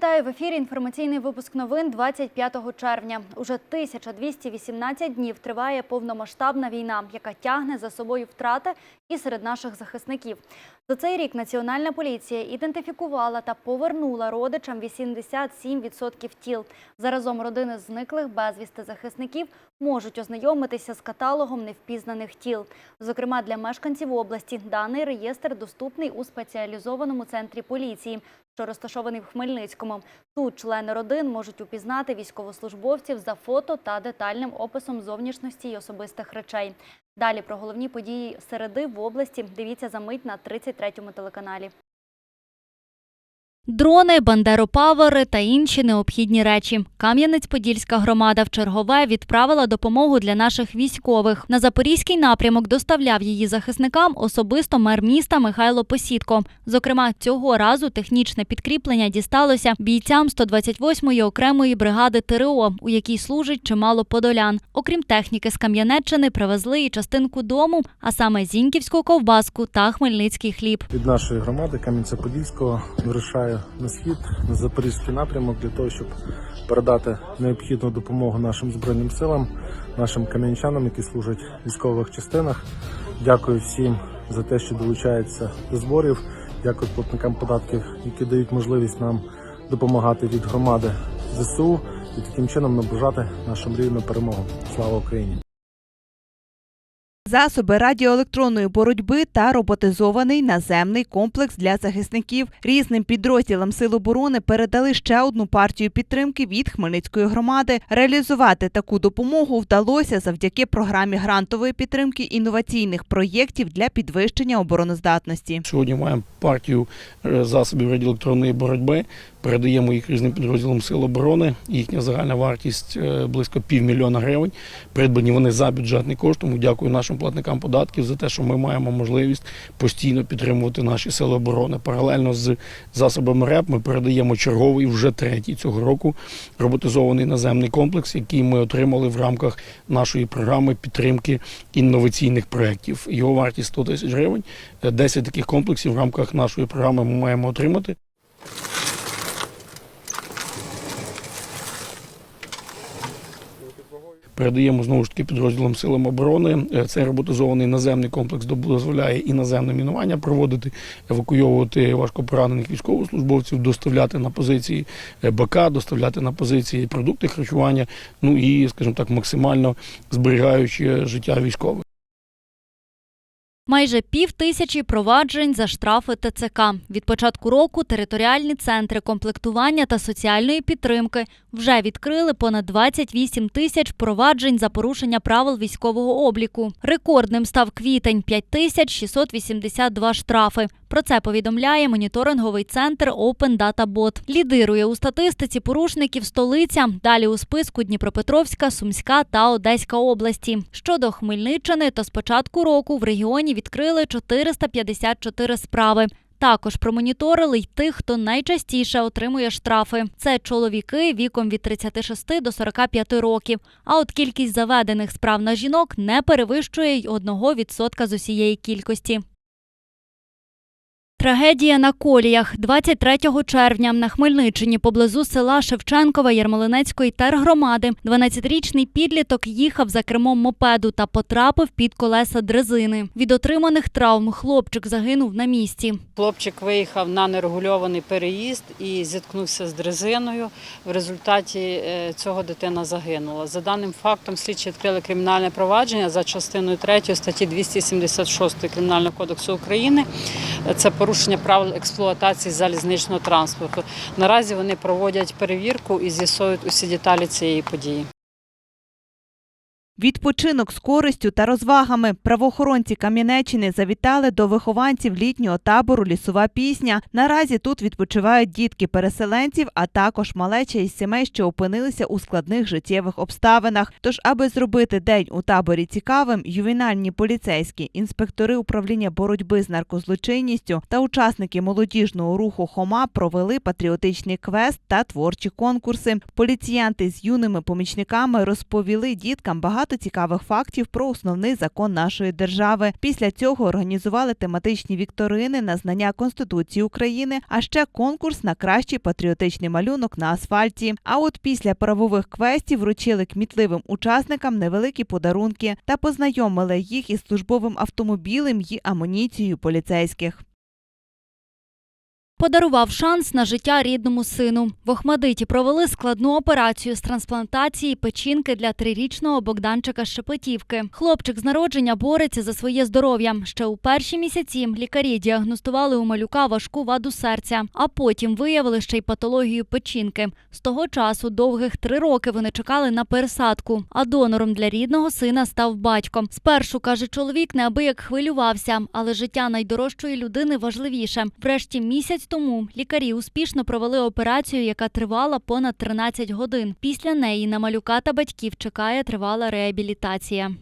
Вітаю в ефірі. Інформаційний випуск новин 25 червня. Уже 1218 днів триває повномасштабна війна, яка тягне за собою втрати і серед наших захисників. За цей рік Національна поліція ідентифікувала та повернула родичам 87% тіл. Заразом родини зниклих безвісти захисників можуть ознайомитися з каталогом невпізнаних тіл. Зокрема, для мешканців області даний реєстр доступний у спеціалізованому центрі поліції, що розташований в Хмельницькому. Тут члени родин можуть упізнати військовослужбовців за фото та детальним описом зовнішності й особистих речей. Далі про головні події середи в області дивіться за мить на 33-му телеканалі. Дрони, бандеропавери та інші необхідні речі. Кам'янець-Подільська громада в чергове відправила допомогу для наших військових. На запорізький напрямок доставляв її захисникам особисто мер міста Михайло Посідко. Зокрема, цього разу технічне підкріплення дісталося бійцям 128-ї окремої бригади ТРО, у якій служить чимало подолян. Окрім техніки з Кам'янеччини, привезли і частинку дому, а саме зіньківську ковбаску та хмельницький хліб. від нашої громади Кам'янця-Подільського вирушає на схід на запорізький напрямок для того, щоб передати необхідну допомогу нашим збройним силам, нашим кам'янчанам, які служать в військових частинах. Дякую всім за те, що долучаються до зборів. Дякую платникам податків, які дають можливість нам допомагати від громади ЗСУ і таким чином наближати нашу мрійну перемогу. Слава Україні! Засоби радіоелектронної боротьби та роботизований наземний комплекс для захисників різним підрозділам Сил оборони передали ще одну партію підтримки від Хмельницької громади. Реалізувати таку допомогу вдалося завдяки програмі грантової підтримки інноваційних проєктів для підвищення обороноздатності. Сьогодні маємо партію е, засобів радіоелектронної боротьби. Передаємо їх різним підрозділам Сил оборони. Їхня загальна вартість е, близько півмільйона гривень. Придбані вони за бюджетний кошт. Дякую нашим платникам податків за те, що ми маємо можливість постійно підтримувати наші сили оборони. Паралельно з засобами РЕП ми передаємо черговий вже третій цього року роботизований наземний комплекс, який ми отримали в рамках нашої програми підтримки інноваційних проєктів. Його вартість 100 тисяч гривень. Е, 10 таких комплексів в рамках нашої програми ми маємо отримати. Передаємо знову ж таки підрозділам силам оборони. Е, Цей роботизований наземний комплекс дозволяє і наземне мінування проводити, евакуйовувати важкопоранених військовослужбовців, доставляти на позиції е, БК, доставляти на позиції продукти харчування. Ну і, скажімо так, максимально зберігаючи життя військових. Майже пів тисячі проваджень за штрафи ТЦК. Від початку року територіальні центри комплектування та соціальної підтримки вже відкрили понад 28 тисяч проваджень за порушення правил військового обліку. Рекордним став квітень – 5682 штрафи. Про це повідомляє моніторинговий центр Open Data Bot. Лідирує у статистиці порушників столиця. Далі у списку Дніпропетровська, Сумська та Одеська області. Щодо Хмельниччини, то з початку року в регіоні відкрили 454 справи. Також промоніторили й тих, хто найчастіше отримує штрафи. Це чоловіки віком від 36 до 45 років. А от кількість заведених справ на жінок не перевищує й 1% з усієї кількості. Трагедія на коліях 23 червня на Хмельниччині поблизу села Шевченкова Ярмолинецької тергромади 12-річний підліток їхав за кермом мопеду та потрапив під колеса дрезини. Від отриманих травм хлопчик загинув на місці. Хлопчик виїхав на нерегульований переїзд і зіткнувся з дрезиною. В результаті е, цього дитина загинула. За даним фактом, слідчі відкрили кримінальне провадження за частиною 3 статті 276 Кримінального кодексу України. Це порушення правил експлуатації залізничного транспорту. Наразі вони проводять перевірку і з'ясують усі деталі цієї події. Відпочинок з користю та розвагами правоохоронці Кам'янеччини завітали до вихованців літнього табору Лісова пісня. Наразі тут відпочивають дітки переселенців, а також малеча із сімей, що опинилися у складних життєвих обставинах. Тож, аби зробити день у таборі цікавим, ювенальні поліцейські, інспектори управління боротьби з наркозлочинністю та учасники молодіжного руху Хома провели патріотичний квест та творчі конкурси. Поліціянти з юними помічниками розповіли діткам багато багато цікавих фактів про основний закон нашої держави. Після цього організували тематичні вікторини на знання Конституції України, а ще конкурс на кращий патріотичний малюнок на асфальті. А от після правових квестів вручили кмітливим учасникам невеликі подарунки та познайомили їх із службовим автомобілем і амуніцією поліцейських. Подарував шанс на життя рідному сину. В Охмадиті провели складну операцію з трансплантації печінки для трирічного Богданчика Шепетівки. Хлопчик з народження бореться за своє здоров'я. Ще у перші місяці лікарі діагностували у малюка важку ваду серця, а потім виявили ще й патологію печінки. З того часу довгих три роки вони чекали на пересадку. А донором для рідного сина став батько. Спершу каже чоловік, неабияк хвилювався, але життя найдорожчої людини важливіше. Врешті місяць тому лікарі успішно провели операцію, яка тривала понад 13 годин. Після неї на малюка та батьків чекає тривала реабілітація.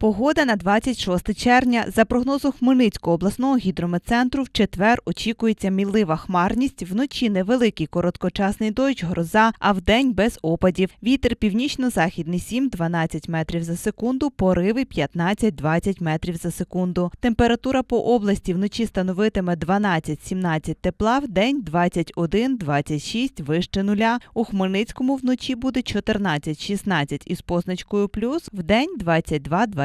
Погода на 26 червня. За прогнозом Хмельницького обласного гідрометцентру, в четвер очікується мілива хмарність, вночі невеликий короткочасний дощ, гроза, а вдень без опадів. Вітер північно-західний 7-12 метрів за секунду, пориви 15-20 метрів за секунду. Температура по області вночі становитиме 12-17 тепла, вдень 21-26 вище нуля. У Хмельницькому вночі буде 14-16 із позначкою плюс, вдень